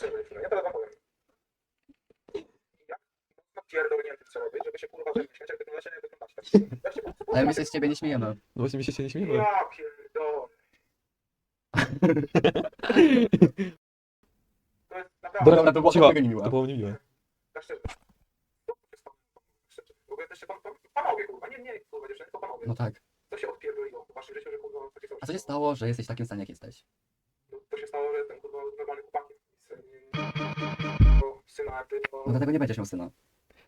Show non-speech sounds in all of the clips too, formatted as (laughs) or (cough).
szczerze, dziewczyno, ja teraz wam powiem. Ja pierdolnięty trzeba być, żeby się kurwa ze mnie śmiać, jak wyglądacie, jak wyglądacie. Tak, ja się Ale my się z ciebie nie śmiejemy. No właśnie mi się się nie śmiejemy. Ja pierdolę. To jest naprawdę... Dobra, to cicho. mega. To było niemiłe. Tak szczerze. Co tu się stało? Szczerze. W ogóle jesteście pan, pan, panowie, kurwa. Nie, nie, kurwa, dziewczyny, tylko panowie. No tak. Co się odpierdoliło w waszym życiu, że kurwa takie A co się stało, że jesteś w takim stanie, jak jesteś? Bo. No dlatego nie będziesz miał syna.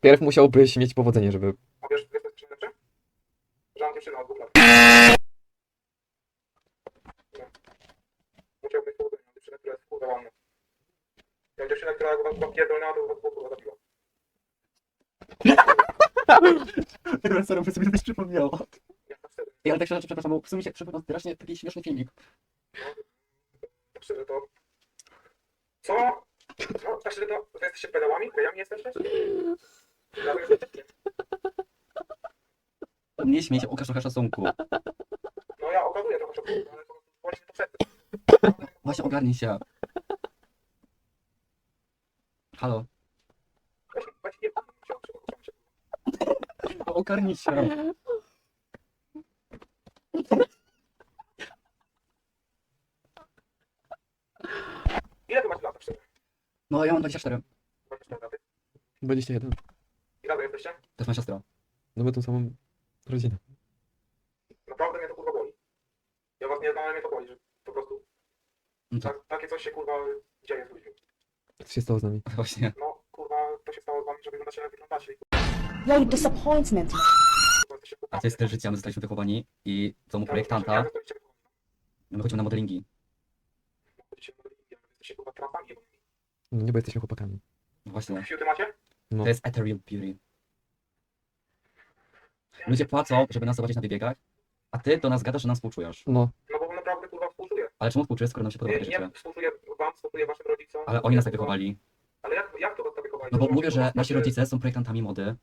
Pierw musiałbyś mieć powodzenie, żeby... A wiesz, wiesz, co jest najlepsze? Że mam dziewczynę od dwóch lat. No. Musiałbym mieć powodzenie, mam dziewczynę, która jest kurwa ładna. Jak dziewczyna, która was była pierdolona, to was było kurwa zabiła. (laughs) Teraz sobie sobie coś przypomniało. Ja Ej, ale tak szczerze, przepraszam, bo w sumie się przypomniał strasznie taki śmieszny filmik. tak szczerze to... Co? No, tak szczerze to, jesteście pedałami? Gejami jesteście? Nie śmiej się, okaż trochę szacunku. No ja okazuję trochę szacunku, ale to właśnie to przed Właśnie ogarnij się. Halo. Weź, weź, nie, się, się, się. Ogarnij się. Ile ty masz lat? No ja mam 24. 24 lat. 21. I razem jesteście? To jest moja siostra. No my tą samą rodzinę. Naprawdę mnie to kurwa boli. Ja was nie znam, ale mnie to boli, że po prostu No to tak, takie coś się kurwa dzieje z ludźmi. Co się stało z nami? (laughs) właśnie. No kurwa, to się stało z wami, że wyglądacie jak wyglądacie i disappointment. kurwa jesteście A to jest też życie, my zostaliśmy wychowani i w domu projektanta my chodzimy na modelingi. Jesteście kurwa. No nie, bo jesteśmy chłopakami. No Właśnie. Fiuty macie? No. To jest ethereal beauty. Ludzie płacą, żeby nas zobaczyć na wybiegach, a ty do nas gadasz, że nam współczujesz. No. No bo naprawdę kurwa współczuję. Ale czemu współczujesz, skoro nam się podoba Nie, takie nie rzeczy? współczuję wam, współczuję waszym rodzicom. Ale oni nas tak wychowali. Ale jak, jak to was tak wychowali? No bo mówię, że nasi rodzice są projektantami mody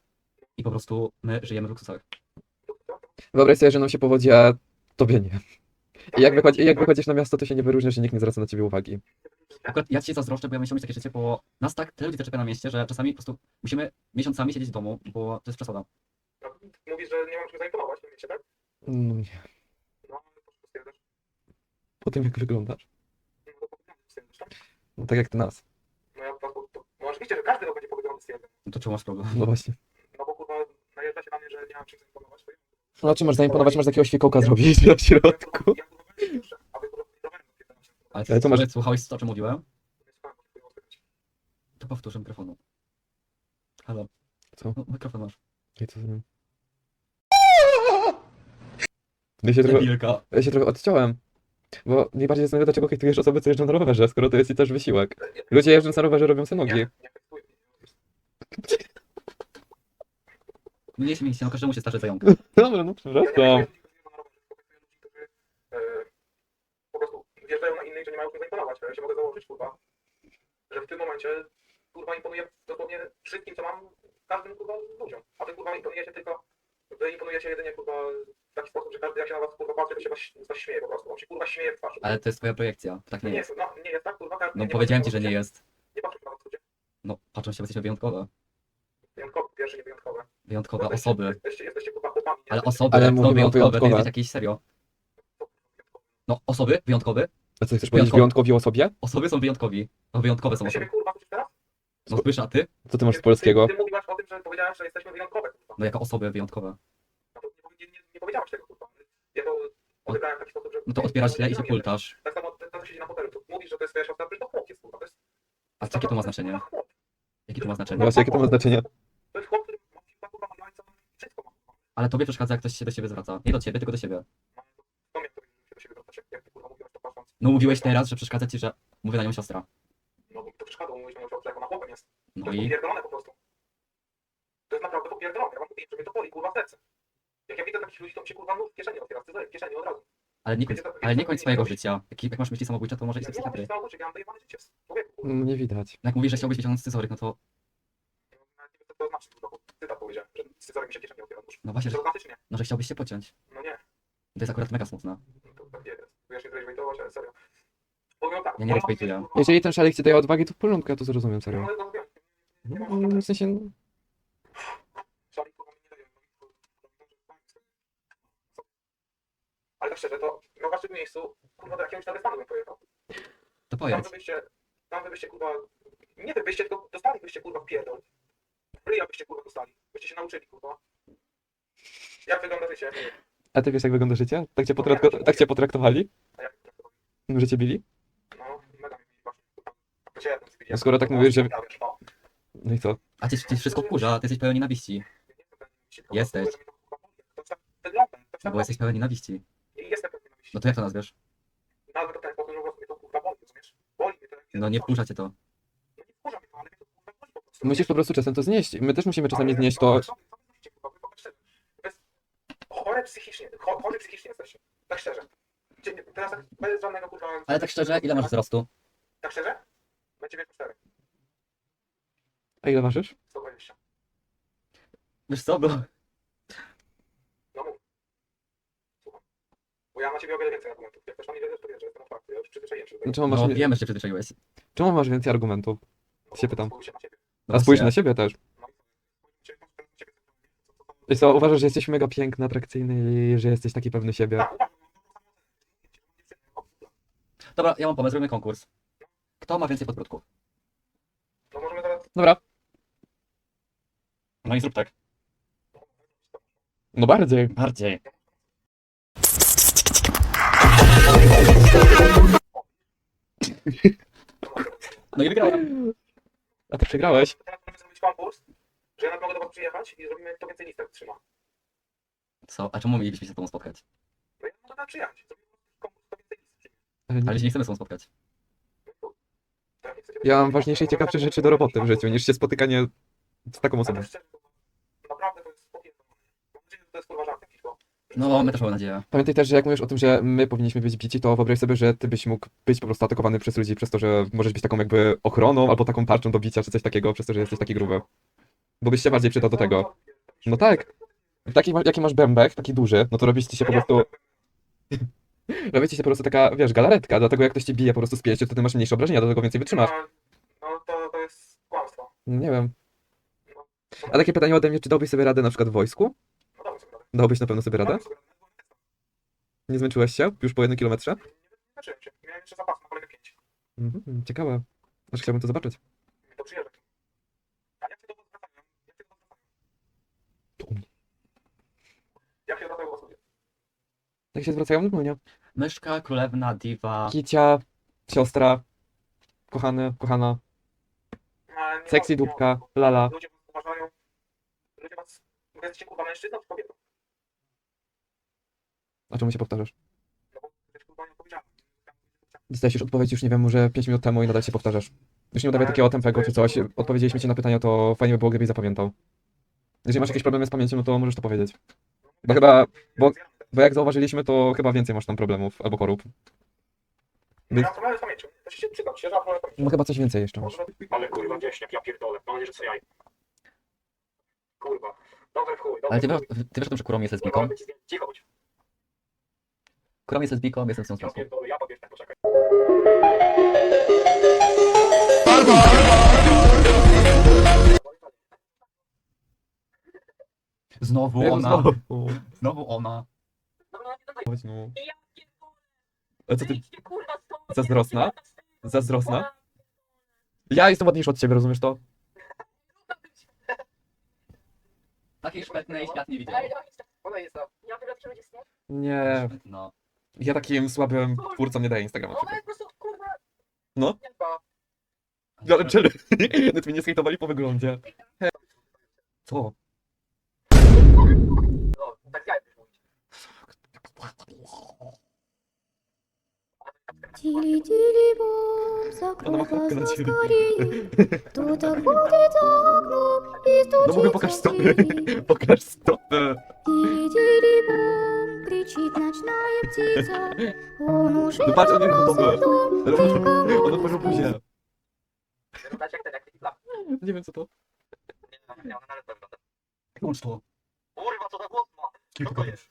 i po prostu my żyjemy w luksusach. Wyobraź sobie, że nam się powodzi, a tobie nie. I jak, wychodzi, jak wychodzisz na miasto, to się nie wyróżniasz, że nikt nie zwraca na ciebie uwagi. Akurat ja ci zazdroszczę, bo ja musiałem mieć takie życie, bo nas tak tyle ludzi zaczepia na mieście, że czasami po prostu musimy miesiącami siedzieć w domu, bo to jest przesada. No, Mówisz, że nie mam czym zaimponować, nie wiecie, tak? No nie. No, ale to stwierdzasz. Po tym, jak wyglądasz. No, to powiedziałem, że stwierdzasz, tak? No tak jak ty nas. No ja was, to, no oczywiście, że każdy rok będzie powiedział, że stwierdzam. No to czemu masz problem? No właśnie. No bo kurwa, najeżdża się na mnie, że nie mam czym zaimponować. to ja- No czy masz zaimponować, masz takiego świekołka zrobić na środku. Ja kurwa będę dłuższy, a wy kurwa rowerem odpierdalam się. Ale Ale to masz- masz... słuchałeś to, o czym mówiłem? To powtórzę mikrofonu. Halo. Co? No, mikrofon masz. I co z nim? Ja się, trochę, Debilka. ja się trochę odciąłem. Bo najbardziej zastanawiam, dlaczego hejtujesz osoby, co jeżdżą na rowerze, skoro to jest i też wysiłek. Ludzie jeżdżąc na rowerze robią sobie nogi. No nie śmiej się, no każdemu się starzy zająk. (laughs) Dobra, no przepraszam. hejtuję ludzi, którzy jeżdżą na rowerze, tylko hejtuję ludzi, którzy e, po prostu innych, że nie mają czym zaimponować. Ja się mogę założyć, kurwa, że w tym momencie kurwa imponuję dosłownie wszystkim, co mam, każdym kurwa ludziom. A wy kurwa imponujecie tylko, wy imponujecie jedynie kurwa w taki sposób, że każdy jak się na was kurwa patrzy, to się was, was śmieje po prostu. On się kurwa śmieje w twarz. Ale to jest twoja projekcja. Tak No nie nie jest. jest, no, nie jest tak, kurwa, każdy No nie powiedziałem patrzy ci, że nie jest. Nie patrzę na was ludzie. No patrzą się, bo jesteśmy wyjątkowe. Wyjątkowe, pierwsze nie wyjątkowe. Wyjątkowe Jesteście- osoby. Jesteście, jesteście kurwa chłopami. nie Ale osoby, Ale to mówimy o wyjątkowe, wyjątkowe. jesteś jakiś serio. No osoby, wyjątkowy, A co, chcesz powiedzieć wyjątkowi osobie? osoby są wyjątkowi. No wyjątkowe są siebie osoby. kurwa słyszysz teraz? No słyszę, a ty? Co ty masz z Ty- polskiego? Ty, ty mówiłaś o tym, że powiedziałeś, że jesteśmy wyjątkowe, kurwa. No jako osoby wyjątkowe. No to nie, nie, nie, nie powiedziałeś tego, kurwa. Ja to odebrałem w taki sposób, że... No to otwierasz źle i się pultasz. Tak samo ten, co siedzi na fotelu, to mówisz, że to jest twoja siostra, przecież to chłopiec, kurwa. To jest, A jakie to ma jest znaczenie? chłop. Jakie to ma znaczenie? Właśnie, jakie to ma znaczenie? To jest chłop, który ma kurwa, kurwa, ma jajca, wszystko ma. kurwa. Ale tobie przeszkadza, jak ktoś się do siebie zwraca. Nie do ciebie, tylko do siebie. No, to- To mnie to się do siebie wracasz, jak- jak ty, kurwa, mówiłaś to patrząc. No mówiłeś teraz, że przeszkadza ci, że mówię na nią siostra. No bo mi to przeszkadza, mówisz na nią siostra, jak ona chłopem jest. No To jest i popierdolone po prostu. To jest naprawdę popierdolone. Ja wam mówię, że mnie to boli, kurwa, w serce. Jak ja widzę takich ludzi, to mi się kurwa nóż w kieszeni otwiera, scyzoryk w kieszeni od razu. ale nie kończ, ale nie kończ swojego życia. Jak, jak masz myśli samobójcze, to może Ja iść nie mam psychiatry. myśli samobójczych, ja mam dojebane życie w człowieku, kurwa. Mm, Nie widać. Jak mówisz, że chciałbyś wyciągnąć scyzoryk, no to Nawet nie wiem, co to znaczy, kurwa, bo cytat powiedziałem, że scyzoryk mi się kieszeni otwiera nóż. no właśnie, że, Przerogatycznie. no, że chciałbyś się pociąć. No nie. To jest akurat mega smutne. No to tak jest. Że zejtować, ale serio. Powiem tak. Ja nie respektuję. Jeżeli ten szalik ci daje odwagi, to w porządku, ja to zrozumiem, serio. No, no. Nie ma No, w sensie, Szalik, kurwa, mi nie daje. Ale tak szczerze, to na waszym miejscu, kurwa, do jakiegoś Dagestanu bym pojechał. To Tam pojedź. wy byście, tam wy byście, kurwa, nie wy byście, tylko dostalibyście, kurwa, pierdol. Ryja byście, kurwa, dostali. Byście się nauczyli, kurwa. Jak wygląda życie? A ty wiesz jak wygląda życie? Tak cię, potrakto- tak cię potraktowali? Że cię bili? No, mega mi. No skoro tak mówisz, że- no. No i co? A cię, cię wszystko wkurza, ty jesteś pełen nienawiści. Jesteś. To tak wygląda. To tak Bo jesteś pełen nienawiści. Jestem pewien myśli. No to jak to nazwiesz? Nazwę to w ten sposób, że po prostu mnie to kurwa boli, rozumiesz? Boli mnie to. jak No nie wkurza cię to. No nie wkurza mnie to, ale mnie to kurwa boli po prostu. Musisz po prostu czasem to znieść. My też musimy czasami znieść to. ale co- co wy mówicie, kurwa? Wy popatrzcie, to jest Chore psychicznie, cho- chory psychicznie jesteście. Tak szczerze. Cie- nie- Teraz tak bez żadnego kurwa... Ale tak szczerze, ile masz wzrostu? Tak szczerze? Będzie wieku 4, A ile ważysz? 120. Wiesz co, bo... No mów. Słucham. Bo ja na ciebie o wiele więcej argumentów. Jak też na mnie to wiesz, że jestem otwarty. Ja już przyzwyczaiłem się do tego. No, czemu masz, No wiemy, że się przyzwyczaiłeś. czemu masz więcej argumentów? No, się pytam. spójrz się na ciebie. A spójrz na siebie też. No i co? Ciebie, I uważasz, że jesteś mega piękny, atrakcyjny i że jesteś taki pewny siebie? Tak, uważam. Dobra, ja mam pomysł, zrobimy konkurs. Kto ma więcej podbródków? No możemy zaraz... Dobra. No i zrób tak. No bardziej. Bardziej. No i wygrałem. A ty przegrałeś. Teraz możemy zrobić konkurs, że ja mogę do was przyjechać i zrobimy kto więcej listek trzyma. Co? A czemu mielibyśmy się z tobą spotkać? No ja mogę tam przyjechać. Zrobimy konkurs kto więcej listek trzyma. Ale nie- Ale się nie chcemy z tobą spotkać. Ja mam ważniejsze i ciekawsze rzeczy do roboty w życiu niż się spotykanie z taką osobą. Naprawdę to jest popierdolone. Mam nadzieję, że to jest kurwa żart jakiś, bo... No, my też mamy nadzieję. Pamiętaj też, że jak mówisz o tym, że my powinniśmy być bici, to wyobraź sobie, że ty byś mógł być po prostu atakowany przez ludzi przez to, że możesz być taką jakby ochroną albo taką tarczą do bicia czy coś takiego, przez to, że jesteś taki gruby. Bo byś się bardziej przydał do tego. No tak. Taki, ma- jaki masz bębek, taki duży, no to robisz ci się po prostu, robi ci się po prostu taka, wiesz, galaretka, dlatego jak ktoś ci bije po prostu z pięścią, to ty masz mniejsze obrażenia, dlatego więcej wytrzymasz. No, no to, to jest kłamstwo. No Nie wiem. A takie pytanie ode mnie, czy dałbyś sobie radę na przykład w wojsku? No sobie radę. Dałbyś na pewno sobie radę? Nie zmęczyłeś się już po jednym kilometrze? Nie zacząłem się. Miałem jeszcze zapas na kolejne pięć. Mhm, ciekawe. Aż chciałbym to zobaczyć. To przyjeżdżę. A jak się do was wracają? Jak się do was wracają? To u mnie. Jak się wracają was ludzie? Jak się zwracają normalnie? Myszka, królewna, diwa. Kicia, siostra, kochany, kochana, nie sexy ma- dupka, lala. Ludzie was uważają. Ludzie was... Wy jesteście kurwa mężczyzną czy kobietą? A czemu się powtarzasz? No bo jesteś kurwa nieodpowiedzialny. Dostałeś już odpowiedź już, nie wiem, może 5 minut temu i nadal się powtarzasz. Już nie udawaj takiego tempego czy coś. Odpowiedzieliśmy ci na pytania, to fajnie by było, gdybyś zapamiętał. Jeżeli masz jakieś problemy z pamięcią, no to możesz to powiedzieć. Bo chyba, bo, bo jak zauważyliśmy, to chyba więcej masz tam problemów albo chorób. Nie mam problemu z pamięcią. To się się żadne problemy z pamięcią. No chyba coś więcej jeszcze masz. Ale kurwa wieśniak, ja pierdolę. Mam nadzieję, że co jaj. Kurwa. Dobry w chuj, dobry Ale ty w wiesz, chuj. ty wiesz o tym, że Kurom jest Kurwa, lesbijką? zdjęcie. Cicho bądź. Kurom jest lesbijką, jestem z nią w Ja związku. pierdolę, ja powiem, tak poczekaj. Znowu ona. znowu. Znowu ona. Chodź, no. A co ty, zazdrosna? Zazdrosna? Ja jestem ładniejszy od ciebie, rozumiesz to? Takiej szpetnej świat nie widział. Ona jest tam. Ja wyglądam ludzie śmiech. Nie. No. Ja takim słabym twórcom nie daję Instagrama. Ona jest po prostu kurwa. No. Dba. Ale czele, nawet mnie nie skejtowali po wyglądzie. He. Co? No, tak ja już mówić. Тили тили бом, Она закрой махалка на глаза теле. скорее. Кто-то ходит за окном и No mówię, pokaż стучится в stopy. двери. Pokaż stopy. Тили тили бом, кричит ночная птица. Он уже No patrz, on jest gotowy. дом, Ale никому On otworzył buzię. Wyglądać jak ten, jak taki klap. Nie wiem co to. Nie, nie, ona nawet tak wygląda. Włącz to. Kurwa, co za głos ma? Co to jest?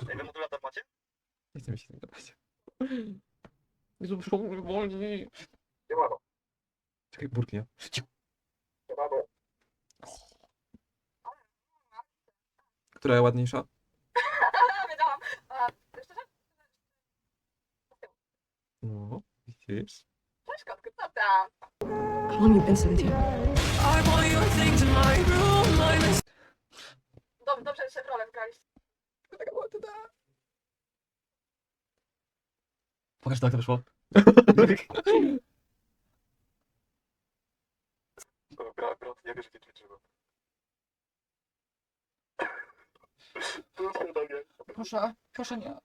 Ej, wy modulator macie? Nie chcę mi się gadać. Jezu, brzuch mnie boli. Nie ma to. Czekaj, burknie. Nie ma to. Która ładniejsza? (laughs) Wiedziałam. A, szczerze? No, widzisz? Cześć, kotku, co tam? How long you been 17? Dobrze, dobrze, że rolę wgraliście. Pokaż to, jak to wyszło. Brat, brat, ja wiesz, jakie ćwiczymy. Proszę, proszę nie.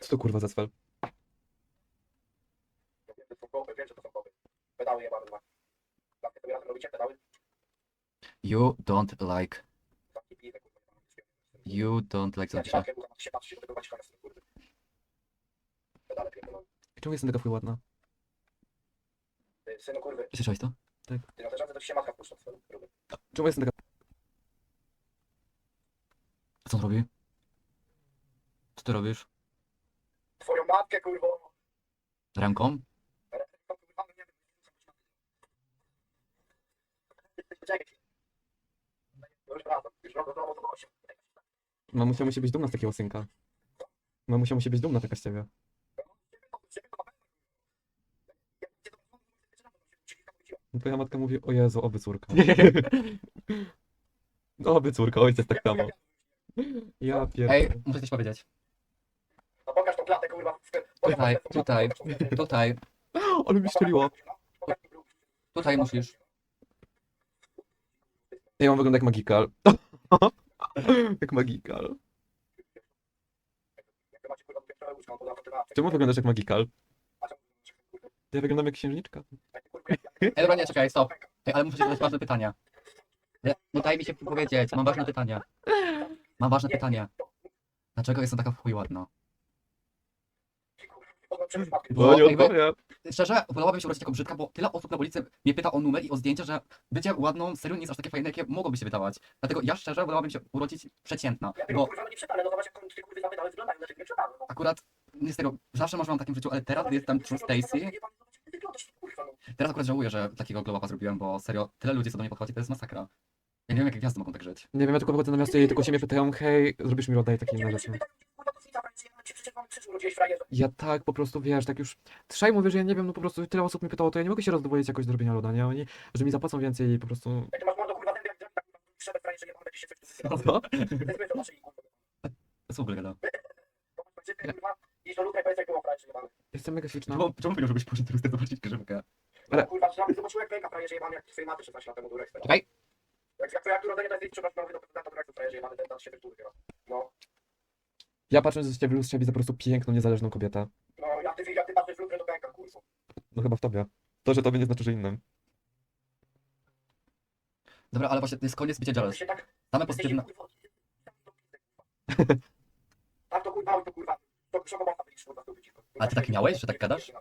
Co to kurwa za cwel? To są kopy, wiem, że to są kopy. Pedały jebane dwa. Takie sobie razem robicie pedały? You don't like. You don't like Ja to ci się. matkę, kurwa, się patrzy do tego Waćkana, z tym, kurde. Pedale pierdolone. Czemu jestem taka ładna? Synu, kurwy, Słyszałeś to? ty na te żadne to się matka. Czemu jestem taka... A co on robi? Co ty robisz? Twoją matkę, kurwo! Ręką? Kurwa, nie wiem. Poczekaj. No Już wracam, już wracam, znowu to osiem. Mamusia musi być dumna z takiego synka. Mamusia musi być dumna taka z ciebie. No Twoja matka mówi, o Jezu, oby córka. No, (laughs) oby córka, ojciec tak samo. Ja pierdolę. Ej, muszę coś powiedzieć. No pokaż tą klatę, kurwa. Tutaj, tutaj, tutaj, Ale mi strzeliło. Tutaj musisz. Ja mam wyglądać jak magikal. (laughs) jak magikal. Czemu wyglądasz jak magikal? Ja wyglądam jak księżniczka. Ej, dobra, nie, czekaj, stop. Ej, ale muszę ci zadać ważne pytanie. Nie, No daj mi się powiedzieć, mam ważne pytanie. Mam ważne pytanie. Dlaczego jestem taka w chuj ładna? Kurwa, przecież matkę. Bo No nie jakby-. Szczerze, wolałabym się urodzić jako brzydka, bo tyle osób na ulicy mnie pyta o numer i o zdjęcie, że bycie ładną serio nie jest aż takie fajne, jakie mogłoby się wydawać. Dlatego ja szczerze wolałabym się urodzić przeciętna, Ja tego bo kurwa no nie przepadnę, no zobacz jak ty kurwy zawydały wyglądają, nie przepadły, no. akurat nie z tego, zawsze marzyłam o takim życiu, ale teraz jestem True Stacy. Kurwa, no. Teraz akurat żałuję, że takiego glow upa zrobiłem, bo serio, tyle ludzi co do mnie podchodzi, to jest masakra. Ja nie wiem, jak gwiazdy mogą tak żyć. Nie wiem, ja tylko wychodzę na miasto i tylko się mnie pytają, hej, zrobisz mi loda i takie inne rzeczy. Kurwa, to swita, frajerze, ci mamy frajerze. Ja tak po prostu, wiesz, tak już trzej mówię, że ja nie wiem, no po prostu tyle osób mnie pytało, to ja nie mogę się rozdwoić jakoś do robienia loda, nie? Oni, że mi zapłacą więcej i po prostu... Jak ty masz mordo, kurwa, ten jak drewna, kurwa, trzeba frajerze, nie mamy się coś tu Co? To jest myśl o naszej, kurwa. Co w ogóle gada? To kurwa, idź do lutra i powiedz jak było frajerze, jebany. Jestem mega śliczna. Czemu, czemu powiedział, żebyś poszedł teraz zobaczyć grzywkę? Ale- No, kurwa, trzeba by zobaczył jak pęka frajerze, jebany, jak twojej maty 16 lat temu durek. Czekaj. Jak, jak twoja urodzenie to jest przepraszam, mówię do prezydenta durek, to frajerze, jebany, ten tam się wytłury, no. Ja patrząc z ciebie w lustrze widzę po prostu piękną, niezależną kobietę. No, jak ty, jak ty patrzysz w lustrze, to pęka, kurwa. No chyba w tobie. To, że tobie nie znaczy, że innym. Dobra, ale właśnie to jest koniec bycia jealous. się tak Same Jesteś, pozytywne... (laughs) kurwa, Tak to kurwa, to kurwa. To kurwa, to być. A ty tak miałeś, że tak gadasz?